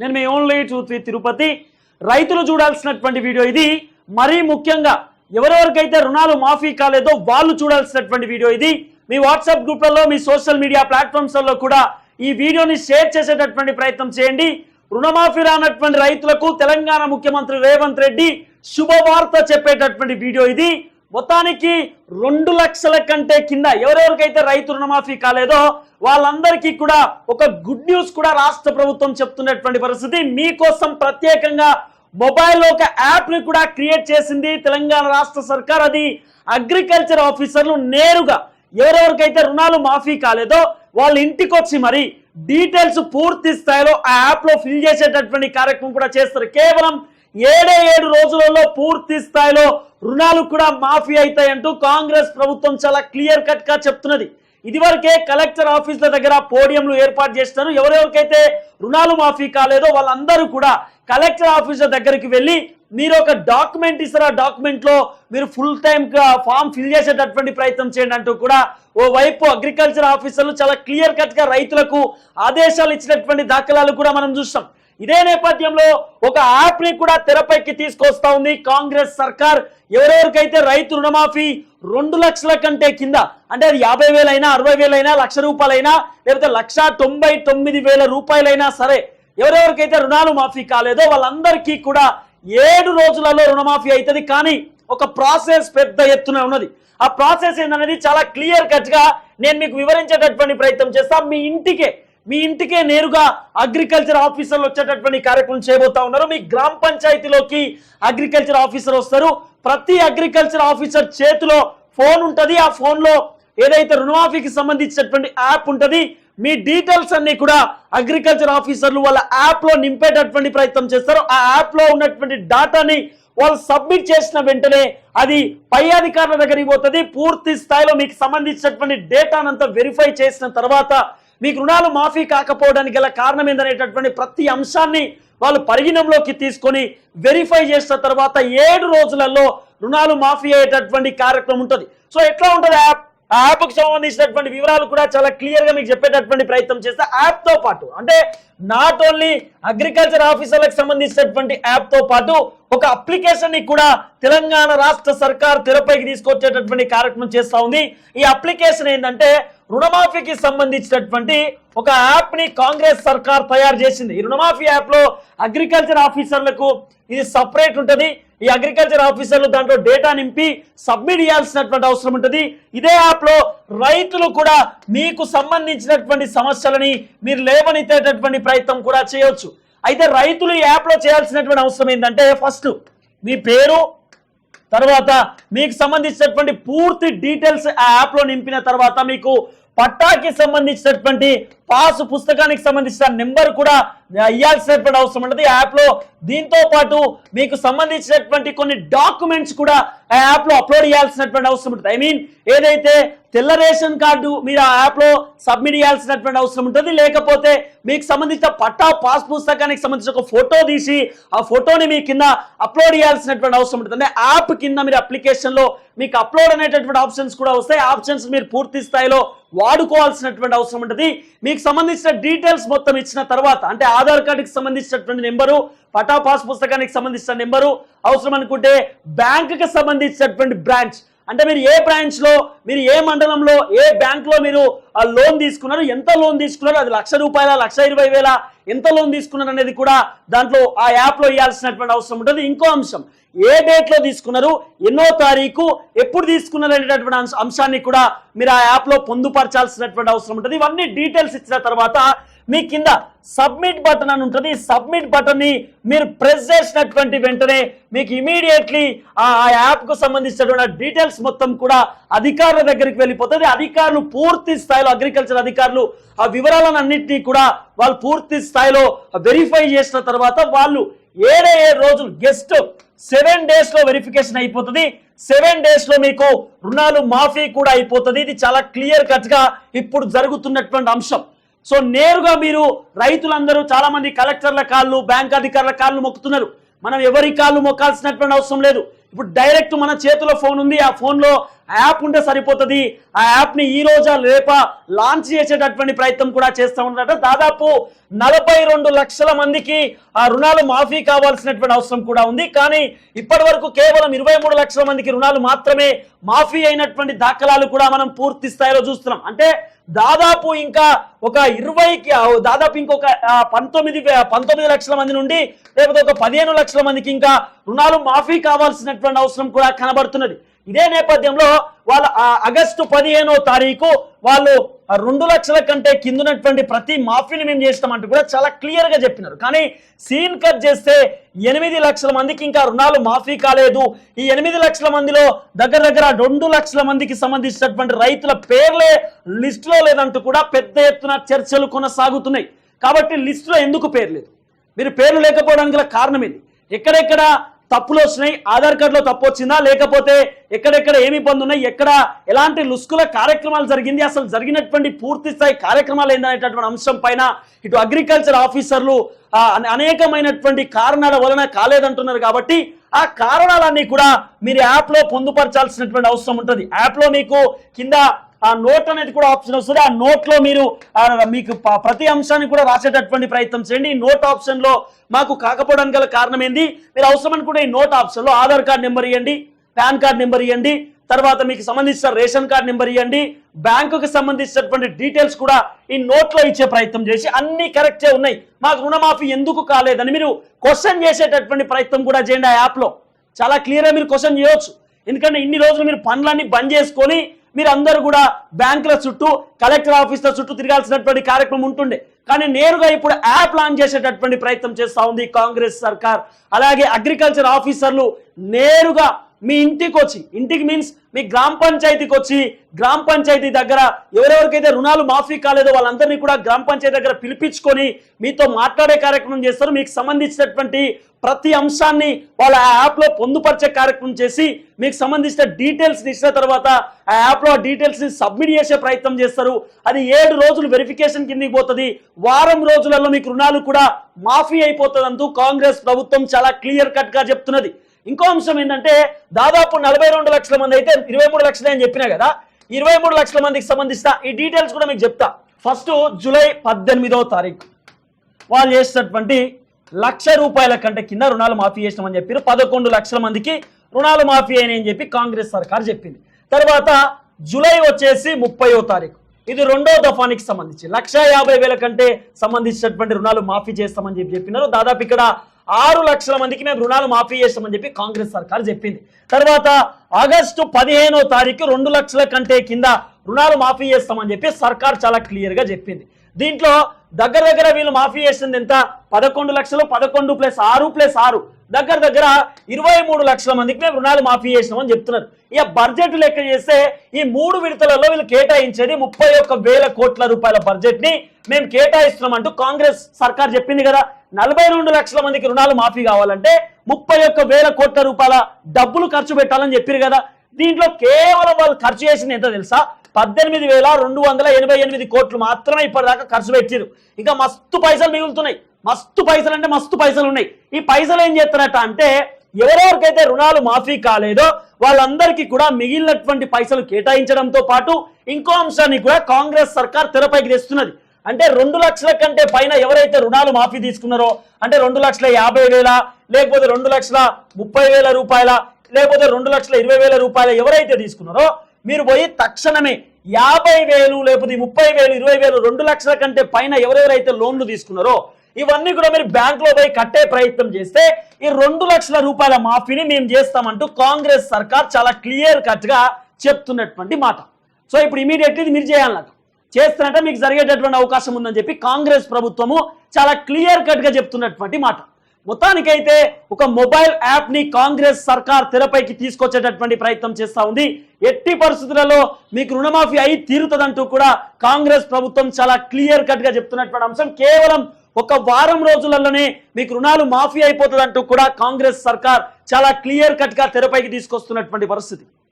నేను మీ ఓన్లీ చూసి తిరుపతి రైతులు చూడాల్సినటువంటి వీడియో ఇది. మరీ ముఖ్యంగా ఎవరెవరికైతే రుణాలు మాఫీ కాలేదో వాళ్ళు చూడాల్సినటువంటి వీడియో ఇది. మీ వాట్సాప్ గ్రూప్లలో మీ సోషల్ మీడియా ప్లాట్ఫామ్స్లలో కూడా ఈ వీడియోని షేర్ చేసేటటువంటి ప్రయత్నం చేయండి. రుణమాఫీ రానటువంటి రైతులకు తెలంగాణ ముఖ్యమంత్రి రేవంత్ రెడ్డి శుభవార్త చెప్పేటటువంటి వీడియో ఇది. మొత్తానికి రెండు లక్షల కంటే కింద ఎవరెవరికైతే రైతు రుణమాఫీ కాలేదో వాళ్ళందరికీ కూడా ఒక గుడ్ న్యూస్ కూడా రాష్ట్ర ప్రభుత్వం చెప్తున్నటువంటి పరిస్థితి. మీకోసం ప్రత్యేకంగా మొబైల్లో ఒక యాప్ని కూడా క్రియేట్ చేసింది తెలంగాణ రాష్ట్ర సర్కార్. అది అగ్రికల్చర్ ఆఫీసర్లు నేరుగా ఎవరెవరికైతే రుణాలు మాఫీ కాలేదో వాళ్ళ ఇంటికి వచ్చి మరి డీటెయిల్స్ పూర్తి స్థాయిలో ఆ యాప్లో ఫిల్ చేసేటటువంటి కార్యక్రమం కూడా చేస్తారు. కేవలం ఏడే ఏడు రోజులలో పూర్తి స్థాయిలో రుణాలు కూడా మాఫీ అవుతాయంటూ కాంగ్రెస్ ప్రభుత్వం చాలా క్లియర్ కట్గా చెప్తున్నది. ఇదివరకే కలెక్టర్ ఆఫీసుల దగ్గర పోడియంలు ఏర్పాటు చేస్తారు ఎవరెవరికైతే రుణాలు మాఫీ కాలేదో వాళ్ళందరూ కూడా కలెక్టర్ ఆఫీసర్ దగ్గరికి వెళ్ళి మీరు ఒక డాక్యుమెంట్ ఇస్తారు. ఆ డాక్యుమెంట్లో మీరు ఫుల్ టైం ఫామ్ ఫిల్ చేసేటటువంటి ప్రయత్నం చేయండి అంటూ కూడా ఓ వైపు అగ్రికల్చర్ ఆఫీసర్లు చాలా క్లియర్ కట్గా రైతులకు ఆదేశాలు ఇచ్చినటువంటి దాఖలాలు కూడా మనం చూస్తాం. ఇదే నేపథ్యంలో ఒక యాప్ని కూడా తెరపైకి తీసుకొస్తా ఉంది కాంగ్రెస్ సర్కార్. ఎవరెవరికైతే రైతు రుణమాఫీ రెండు లక్షల కంటే కింద అంటే అది యాభై వేలైనా అరవై వేలైనా లక్ష రూపాయలైనా లేకపోతే లక్ష తొంభై తొమ్మిది వేల రూపాయలైనా సరే ఎవరెవరికైతే రుణాలు మాఫీ కాలేదో వాళ్ళందరికీ కూడా ఏడు రోజులలో రుణమాఫీ అవుతుంది కానీ ఒక ప్రాసెస్ పెద్ద ఎత్తున ఉన్నది. ఆ ప్రాసెస్ ఏందనేది చాలా క్లియర్ కట్గా నేను మీకు వివరించేటటువంటి ప్రయత్నం చేస్తా. మీ ఇంటికే మీ ఇంటికే నేరుగా అగ్రికల్చర్ ఆఫీసర్లు వచ్చేటటువంటి కార్యక్రమం చేయబోతా ఉన్నారు. మీ గ్రామ పంచాయతీలోకి అగ్రికల్చర్ ఆఫీసర్ వస్తారు. ప్రతి అగ్రికల్చర్ ఆఫీసర్ చేతిలో ఫోన్ ఉంటుంది. ఆ ఫోన్లో ఏదైతే రుణమాఫీకి సంబంధించినటువంటి యాప్ ఉంటుంది మీ డీటెయిల్స్ అన్ని కూడా అగ్రికల్చర్ ఆఫీసర్లు వాళ్ళ యాప్లో నింపేటటువంటి ప్రయత్నం చేస్తారు. ఆ యాప్లో ఉన్నటువంటి డాటాని వాళ్ళు సబ్మిట్ చేసిన వెంటనే అది పై అధికారుల దగ్గరికి పోతుంది. పూర్తి స్థాయిలో మీకు సంబంధించినటువంటి డేటానంతా వెరిఫై చేసిన తర్వాత మీకు రుణాలు మాఫీ కాకపోవడానికి గల కారణం ఏందనేటటువంటి ప్రతి అంశాన్ని వాళ్ళు పరిగణంలోకి తీసుకొని వెరిఫై చేసిన తర్వాత ఏడు రోజులలో రుణాలు మాఫీ అయ్యేటటువంటి కార్యక్రమం ఉంటుంది. సో ఎట్లా ఉంటుంది యాప్? ఆ యాప్కి సంబంధించినటువంటి వివరాలు కూడా చాలా క్లియర్గా మీకు చెప్పేటటువంటి ప్రయత్నం చేస్తే యాప్తో పాటు అంటే నాట్ ఓన్లీ అగ్రికల్చర్ ఆఫీసర్లకు సంబంధించినటువంటి యాప్తో పాటు ఒక అప్లికేషన్ని కూడా తెలంగాణ రాష్ట్ర సర్కార్ తెరపైకి తీసుకొచ్చేటటువంటి కార్యక్రమం చేస్తూ ఉంది. ఈ అప్లికేషన్ ఏంటంటే రుణమాఫీకి సంబంధించినటువంటి ఒక యాప్ని కాంగ్రెస్ సర్కార్ తయారు చేసింది. ఈ రుణమాఫీ యాప్లో అగ్రికల్చర్ ఆఫీసర్లకు ఇది సపరేట్ ఉంటుంది. ఈ అగ్రికల్చర్ ఆఫీసర్లు దాంట్లో డేటా నింపి సబ్మిట్ చేయాల్సినటువంటి అవసరం ఉంటుంది. ఇదే యాప్లో రైతులు కూడా మీకు సంబంధించినటువంటి సమస్యలని మీరు లేవనెత్తేటటువంటి ప్రయత్నం కూడా చేయవచ్చు అయితే రైతులు ఈ యాప్లో చేయాల్సినటువంటి అవసరం ఏంటంటే ఫస్ట్ మీ పేరు తర్వాత మీకు సంబంధించినటువంటి పూర్తి డీటెయిల్స్ ఆ యాప్లో నింపిన తర్వాత మీకు పట్టాకి సంబంధించినటువంటి పాస్ పుస్తకానికి సంబంధించిన నెంబర్ కూడా ఇవ్వాల్సినటువంటి అవసరం ఉంటుంది యాప్లో దీంతో పాటు మీకు సంబంధించినటువంటి కొన్ని డాక్యుమెంట్స్ కూడా ఆ యాప్లో అప్లోడ్ చేయాల్సినటువంటి అవసరం ఉంటుంది. ఐ మీన్ ఏదైతే తెల్ల రేషన్ కార్డు మీరు ఆ యాప్లో సబ్మిట్ చేయాల్సినటువంటి అవసరం ఉంటుంది. లేకపోతే మీకు సంబంధించిన పట్టా పాస్ పుస్తకానికి సంబంధించిన ఒక ఫోటో తీసి ఆ ఫోటోని మీ కింద అప్లోడ్ చేయాల్సినటువంటి అవసరం ఉంటుంది. అంటే యాప్ కింద మీరు అప్లికేషన్లో మీకు అప్లోడ్ అనేటటువంటి ఆప్షన్స్ కూడా వస్తాయి. ఆప్షన్స్ మీరు పూర్తి స్థాయిలో వాడుకోవాల్సినటువంటి అవసరం ఉంటుంది. మీకు సంబంధించిన డీటెయిల్స్ మొత్తం ఇచ్చిన తర్వాత అంటే ఆధార్ కార్డుకి సంబంధించినటువంటి నెంబరు పటా పాస్ పుస్తకానికి సంబంధించిన నెంబరు అవసరం అనుకుంటే బ్యాంకుకి సంబంధించినటువంటి బ్రాంచ్ అంటే మీరు ఏ బ్రాంచ్లో మీరు ఏ మండలంలో ఏ బ్యాంక్లో మీరు ఆ లోన్ తీసుకున్నారు ఎంత లోన్ తీసుకున్నారు అది లక్ష రూపాయల లక్ష ఇరవై వేల ఎంత లోన్ తీసుకున్నారు అనేది కూడా దాంట్లో ఆ యాప్లో ఇవ్వాల్సినటువంటి అవసరం ఉంటుంది. ఇంకో అంశం ఏ డేట్లో తీసుకున్నారు ఎన్నో తారీఖు ఎప్పుడు తీసుకున్నారు అనేటటువంటి అంశాన్ని కూడా మీరు ఆ యాప్లో పొందుపరచాల్సినటువంటి అవసరం ఉంటుంది. ఇవన్నీ డీటెయిల్స్ ఇచ్చిన తర్వాత మీ కింద సబ్మిట్ బటన్ అని ఉంటుంది. సబ్మిట్ బటన్ని మీరు ప్రెస్ చేసినటువంటి వెంటనే మీకు ఇమీడియట్లీ ఆ యాప్కు సంబంధించినటువంటి డీటెయిల్స్ మొత్తం కూడా అధికారుల దగ్గరికి వెళ్ళిపోతుంది. అధికారులు పూర్తి స్థాయిలో అగ్రికల్చర్ అధికారులు ఆ వివరాలను అన్నింటినీ కూడా వాళ్ళు పూర్తి స్థాయిలో వెరిఫై చేసిన తర్వాత వాళ్ళు ఏడే ఏడు రోజులు గెస్ట్ సెవెన్ డేస్లో వెరిఫికేషన్ అయిపోతుంది. సెవెన్ డేస్లో మీకు రుణాలు మాఫీ కూడా అయిపోతుంది. ఇది చాలా క్లియర్ కట్గా ఇప్పుడు జరుగుతున్నటువంటి అంశం. సో నేరుగా మీరు రైతులందరూ చాలా మంది కలెక్టర్ల కాళ్ళు బ్యాంక్ అధికారుల కాళ్ళు మొక్కుతున్నారు. మనం ఎవరి కాళ్ళు మొక్కాల్సినటువంటి అవసరం లేదు. ఇప్పుడు డైరెక్ట్ మన చేతిలో ఫోన్ ఉంది ఆ ఫోన్లో యాప్ ఉంటే సరిపోతుంది. ఆ యాప్ని ఈ రోజా రేప లాంచ్ చేసేటటువంటి ప్రయత్నం కూడా చేస్తూ ఉన్నారట. దాదాపు నలభై రెండు లక్షల మందికి ఆ రుణాలు మాఫీ కావాల్సినటువంటి అవసరం కూడా ఉంది. కానీ ఇప్పటి వరకు కేవలం ఇరవై మూడు లక్షల మందికి రుణాలు మాత్రమే మాఫీ అయినటువంటి దాఖలాలు కూడా మనం పూర్తి స్థాయిలో చూస్తున్నాం. అంటే దాదాపు ఇంకా ఒక ఇరవైకి దాదాపు ఇంకొక పంతొమ్మిది పంతొమ్మిది లక్షల మంది నుండి లేకపోతే ఒక పదిహేను లక్షల మందికి ఇంకా రుణాలు మాఫీ కావాల్సినటువంటి అవసరం కూడా కనబడుతున్నది. ఇదే నేపథ్యంలో వాళ్ళ ఆగస్టు పదిహేనో తారీఖు వాళ్ళు రెండు లక్షల కంటే కిందనటువంటి ప్రతి మాఫీని మేము చేస్తామంటూ కూడా చాలా క్లియర్గా చెప్పినారు. కానీ సీన్ కట్ చేస్తే ఎనిమిది లక్షల మందికి ఇంకా రుణాలు మాఫీ కాలేదు. ఈ ఎనిమిది లక్షల మందిలో దగ్గర దగ్గర రెండు లక్షల మందికి సంబంధించినటువంటి రైతుల పేర్లే లిస్టులో లేదంటూ కూడా పెద్ద ఎత్తున చర్చలు కొనసాగుతున్నాయి. కాబట్టి లిస్టులో ఎందుకు పేరు లేదు మీరు పేర్లు లేకపోవడానికి గల కారణం ఇది ఎక్కడెక్కడ తప్పులు వచ్చినాయి ఆధార్ కార్డులో తప్పు వచ్చిందా లేకపోతే ఎక్కడెక్కడ ఏమి ఇబ్బంది ఉన్నాయి ఎక్కడ ఎలాంటి లుస్కుల కార్యక్రమాలు జరిగింది అసలు జరిగినటువంటి పూర్తి స్థాయి కార్యక్రమాలు ఏందనేటటువంటి అంశం పైన ఇటు అగ్రికల్చర్ ఆఫీసర్లు అనేకమైనటువంటి కారణాల వలన కాలేదంటున్నారు కాబట్టి ఆ కారణాలన్నీ కూడా మీరు యాప్లో పొందుపరచాల్సినటువంటి అవసరం ఉంటుంది. యాప్లో మీకు కింద ఆ నోట్ అనేది కూడా ఆప్షన్ వస్తుంది. ఆ నోట్లో మీరు మీకు ప్రతి అంశాన్ని కూడా రాసేటటువంటి ప్రయత్నం చేయండి. ఈ నోట్ ఆప్షన్లో మాకు కాకపోవడానికి గల కారణం ఏంది? మీరు అవసరం అనుకుంటే ఈ నోట్ ఆప్షన్లో ఆధార్ కార్డ్ నెంబర్ ఇవ్వండి పాన్ కార్డ్ నెంబర్ ఇవ్వండి తర్వాత మీకు సంబంధించిన రేషన్ కార్డ్ నెంబర్ ఇవ్వండి బ్యాంకుకి సంబంధించినటువంటి డీటెయిల్స్ కూడా ఈ నోట్లో ఇచ్చే ప్రయత్నం చేసి అన్ని కరెక్టే ఉన్నాయి. మాకు రుణమాఫీ ఎందుకు కాలేదని మీరు క్వశ్చన్ చేసేటటువంటి ప్రయత్నం కూడా చేయండి ఆ యాప్లో. చాలా క్లియర్గా మీరు క్వశ్చన్ చేయవచ్చు ఎందుకంటే ఇన్ని రోజులు మీరు పనులన్నీ బంద్ చేసుకొని మీరందరూ కూడా బ్యాంకుల చుట్టూ కలెక్టర్ ఆఫీసుల చుట్టూ తిరగాల్సినటువంటి కార్యక్రమం ఉంటుండే. కానీ నేరుగా ఇప్పుడు యాప్ లాంచ్ చేసేటటువంటి ప్రయత్నం చేస్తూ ఉంది కాంగ్రెస్ సర్కార్. అలాగే అగ్రికల్చర్ ఆఫీసర్లు నేరుగా మీ ఇంటికి వచ్చి ఇంటికి మీన్స్ మీ గ్రామ పంచాయతీకి వచ్చి గ్రామ పంచాయతీ దగ్గర ఎవరెవరికైతే రుణాలు మాఫీ కాలేదో వాళ్ళందరినీ కూడా గ్రామ పంచాయతీ దగ్గర పిలిపించుకొని మీతో మాట్లాడే కార్యక్రమం చేస్తారు. మీకు సంబంధించినటువంటి ప్రతి అంశాన్ని వాళ్ళ యాప్లో పొందుపరిచే కార్యక్రమం చేసి మీకు సంబంధించిన డీటెయిల్స్ ఇచ్చిన తర్వాత ఆ యాప్లో ఆ డీటెయిల్స్ని సబ్మిట్ చేసే ప్రయత్నం చేస్తారు. అది ఏడు రోజులు వెరిఫికేషన్ కిందకి పోతుంది. వారం రోజులలో మీకు రుణాలు కూడా మాఫీ అయిపోతుందంటూ కాంగ్రెస్ ప్రభుత్వం చాలా క్లియర్ కట్గా చెప్తున్నది. ఇంకో అంశం ఏంటంటే దాదాపు నలభై రెండు లక్షల మంది అయితే ఇరవై మూడు లక్షలే అని చెప్పినా కదా ఇరవై మూడు లక్షల మందికి సంబంధిస్తా ఈ డీటెయిల్స్ కూడా మీకు చెప్తా. ఫస్ట్ జూలై పద్దెనిమిదవ తారీఖు. వాళ్ళు చేసినటువంటి లక్ష రూపాయల కంటే కింద రుణాలు మాఫీ చేసినామని చెప్పారు పదకొండు లక్షల మందికి రుణాలు మాఫీ అయినాయని చెప్పి కాంగ్రెస్ సర్కార్ చెప్పింది. తర్వాత జూలై వచ్చేసి ముప్పయో తారీఖు. ఇది రెండో దఫానికి సంబంధించి. లక్ష యాభై వేల కంటే సంబంధించినటువంటి రుణాలు మాఫీ చేస్తామని చెప్పి చెప్పినారు. దాదాపు ఇక్కడ ఆరు లక్షల మందికి మేము రుణాలు మాఫీ చేస్తామని చెప్పి కాంగ్రెస్ సర్కార్ చెప్పింది. తర్వాత ఆగస్టు పదిహేనో తారీఖు రెండు లక్షల కంటే కింద రుణాలు మాఫీ చేస్తామని చెప్పి సర్కార్ చాలా క్లియర్గా చెప్పింది. దీంట్లో దగ్గర దగ్గర వీళ్ళు మాఫీ చేసింది ఎంత? పదకొండు లక్షలు పదకొండు ప్లస్ ఆరు ప్లస్ ఆరు. దగ్గర దగ్గర ఇరవై మూడు లక్షల మందికి మేము రుణాలు మాఫీ చేసినామని చెప్తున్నారు. ఇక బడ్జెట్ లెక్క చేస్తే ఈ మూడు విడతలలో వీళ్ళు కేటాయించేది ముప్పై ఒక్క వేల కోట్ల రూపాయల బడ్జెట్ని మేము కేటాయిస్తున్నాం అంటూ కాంగ్రెస్ సర్కార్ చెప్పింది కదా. నలభై రెండు లక్షల మందికి రుణాలు మాఫీ కావాలంటే ముప్పై ఒక్క వేల కోట్ల రూపాయల డబ్బులు ఖర్చు పెట్టాలని చెప్పారు కదా. దీంట్లో కేవలం వాళ్ళు ఖర్చు చేసింది ఎంత తెలుసా? పద్దెనిమిది వేల రెండు వందల ఎనభై ఎనిమిది కోట్లు మాత్రమే ఇప్పటిదాకా ఖర్చు పెట్టారు. ఇంకా మస్తు పైసలు మిగులుతున్నాయి. మస్తు పైసలు అంటే మస్తు పైసలు ఉన్నాయి. ఈ పైసలు ఏం చేస్తారట అంటే ఎవరెవరికైతే రుణాలు మాఫీ కాలేదో వాళ్ళందరికీ కూడా మిగిలినటువంటి పైసలు కేటాయించడంతో పాటు ఇంకో అంశాన్ని కూడా కాంగ్రెస్ సర్కార్ తెరపైకి తెస్తున్నది. అంటే రెండు లక్షల కంటే పైన ఎవరైతే రుణాలు మాఫీ తీసుకున్నారో అంటే రెండు లక్షల యాభై వేల లేకపోతే రెండు లక్షల ముప్పై వేల రూపాయల లేకపోతే రెండు లక్షల ఇరవై వేల రూపాయల ఎవరైతే తీసుకున్నారో మీరు పోయి తక్షణమే యాభై వేలు లేకపోతే ముప్పై వేలు ఇరవై వేలు రెండు లక్షల కంటే పైన ఎవరెవరైతే లోన్లు తీసుకున్నారో ఇవన్నీ కూడా మీరు బ్యాంకులో పోయి కట్టే ప్రయత్నం చేస్తే ఈ రెండు లక్షల రూపాయల మాఫీని మేము చేస్తామంటూ కాంగ్రెస్ సర్కార్ చాలా క్లియర్ కట్గా చెప్తున్నటువంటి మాట. సో ఇప్పుడు ఇమీడియట్లీ ఇది మీరు చేయాలన్నమాట చేస్తున్నట్టే మీకు జరిగేటటువంటి అవకాశం ఉందని చెప్పి కాంగ్రెస్ ప్రభుత్వము చాలా క్లియర్ కట్గా చెప్తున్నటువంటి మాట. మొత్తానికైతే ఒక మొబైల్ యాప్ని కాంగ్రెస్ సర్కార్ తెరపైకి తీసుకొచ్చేటటువంటి ప్రయత్నం చేస్తా ఉంది. ఎట్టి పరిస్థితులలో మీకు రుణమాఫీ అయి తీరుతుందంటూ కూడా కాంగ్రెస్ ప్రభుత్వం చాలా క్లియర్ కట్గా చెప్తున్నటువంటి అంశం. కేవలం ఒక వారం రోజులలోనే మీకు రుణాలు మాఫీ అయిపోతుందంటూ కూడా కాంగ్రెస్ సర్కార్ చాలా క్లియర్ కట్గా తెరపైకి తీసుకొస్తున్నటువంటి పరిస్థితి.